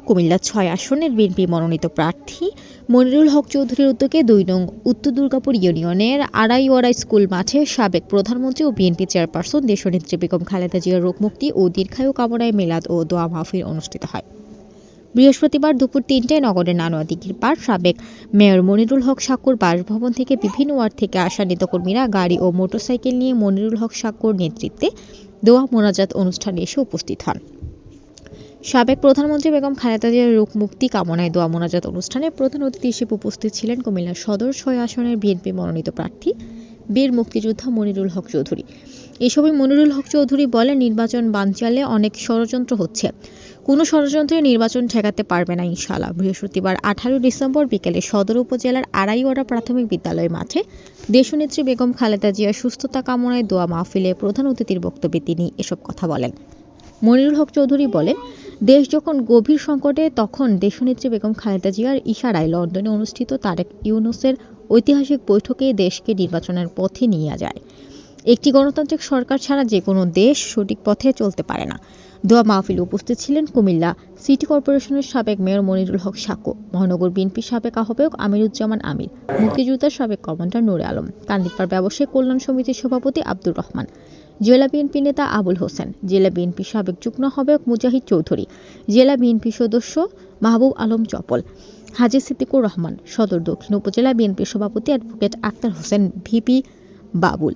কুমিল্লা ছয় আসনের বিএনপি মনোনীত প্রার্থী মনিরুল হক চৌধুরীর উদ্যোগে দুই নং উত্তর দুর্গাপুর ইউনিয়নের আড়াইওয়ারা স্কুল মাঠে সাবেক প্রধানমন্ত্রী ও বিএনপি চেয়ারপারসন দেশনেত্রী বেগম খালেদা জিয়ার রোগমুক্তি ও দীর্ঘায়ু কামনায় মেলাদ ও দোয়া মাহফিল অনুষ্ঠিত হয়। বৃহস্পতিবার দুপুর তিনটায় নগরের নানোয়া দিঘির পার সাবেক মেয়র মনিরুল হক সাক্কুর বাসভবন থেকে বিভিন্ন ওয়ার্ড থেকে আসা নেতাকর্মীরা গাড়ি ও মোটরসাইকেল নিয়ে মনিরুল হক সাক্কুর নেতৃত্বে দোয়া মোনাজাত অনুষ্ঠানে এসে উপস্থিত হন। সাবেক প্রধানমন্ত্রী বেগম খালেদা জিয়ার রোগ মুক্তি কামনায় দোয়া মোনাজাত অনুষ্ঠানে প্রধান অতিথি হিসেবে উপস্থিত ছিলেন কুমিল্লা সদর ছয় আসনের বিএনপি মনোনীত প্রার্থী বীর মুক্তিযোদ্ধা মনিরুল হক চৌধুরী। এসবই মনিরুল হক চৌধুরী বলেন, নির্বাচন বানচালে অনেক ষড়যন্ত্র হচ্ছে। কোনো ষড়যন্ত্রে নির্বাচন ঠেকাতে পারবে না ইনশাআল্লাহ। বৃহস্পতিবার আঠারো ডিসেম্বর বিকেলে সদর উপজেলার আড়াইওয়ারা প্রাথমিক বিদ্যালয় মাঠে দেশনেত্রী বেগম খালেদা জিয়ার সুস্থতা কামনায় দোয়া মাহফিলে প্রধান অতিথির বক্তব্যে তিনি এসব কথা বলেন। মনিরুল হক চৌধুরী বলেন দেশ যখন গভীর সংকটে, তখন দেশনেত্রী বেগম খালেদা জিয়ার ইশারায় লন্ডনে অনুষ্ঠিত তারেক ইউনুসের ঐতিহাসিক বৈঠকে দেশকে নির্বাচনের পথে নিয়ে যায়। একটি গণতান্ত্রিক সরকার ছাড়া যে কোনো দেশ সঠিক পথে চলতে পারে না। দোয়া মাহফিলে উপস্থিত ছিলেন কুমিল্লা সিটি কর্পোরেশনের সাবেক মেয়র মনিরুল হক সাকো, মহানগর বিএনপির সাবেক আহ্বায়ক আমিরুজ্জামান আমির, মুক্তিযোদ্ধার সাবেক কমান্ডার নূরে আলম কান্দিপাড় ব্যবসায়ী কল্যাণ সমিতির সভাপতি আব্দুর রহমান। জেলা বিএনপি নেতা আবুল হোসেন, জেলা বিএনপি সাবেক যুগ্ম আহ্বায়ক মুজাহিদ চৌধুরী, জেলা বিএনপি সদস্য মাহবুব আলম চপল, হাজী সিদ্দিকুর রহমান, সদর দক্ষিণ উপজেলা বিএনপি সভাপতি advocate Akhtar Hossain VP Babul,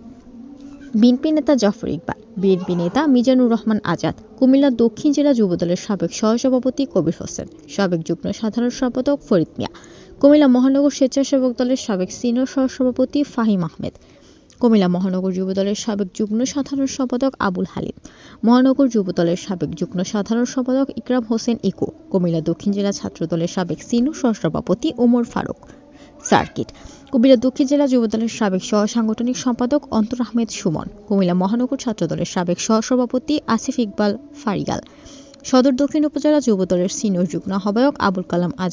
BNP নেতা জাফর ইকবাল, বিএনপি নেতা মিজানুর রহমান আজাদ কুমিল্লা দক্ষিণ জেলা যুবদলের সাবেক সহসভাপতি কবির হোসেন, সাবেক যুগ্ম সাধারণ সম্পাদক ফরিদ মিয়া, কুমিল্লা মহানগর স্বেচ্ছাসেবক দলের সাবেক সিনিয়র সহসভাপতি ফাহিম আহমেদ কুমিল্লা মহানগর যুবদলের সাবেক যুগ্ম সাধারণ সম্পাদক আবুল হালিম, মহানগর যুবদলের সাবেক যুগ্ম সাধারণ সম্পাদক ইকরাম হোসেন ইকো, কুমিল্লা দক্ষিণ জেলা ছাত্রদলের সাবেক সিনিয়র সহসভাপতি ওমর ফারুক সার্কিট, কুমিল্লা দক্ষিণ জেলা যুবদলের সাবেক সহ সাংগঠনিক সম্পাদক অন্তর আহমেদ সুমন, কুমিল্লা মহানগর ছাত্রদলের সাবেক সহসভাপতি আসিফ ইকবাল ফারিগাল, সদর দক্ষিণ উপজেলা যুবদলের সিনিয়র যুগ্ম আহ্বায়ক আবুল কালাম আজ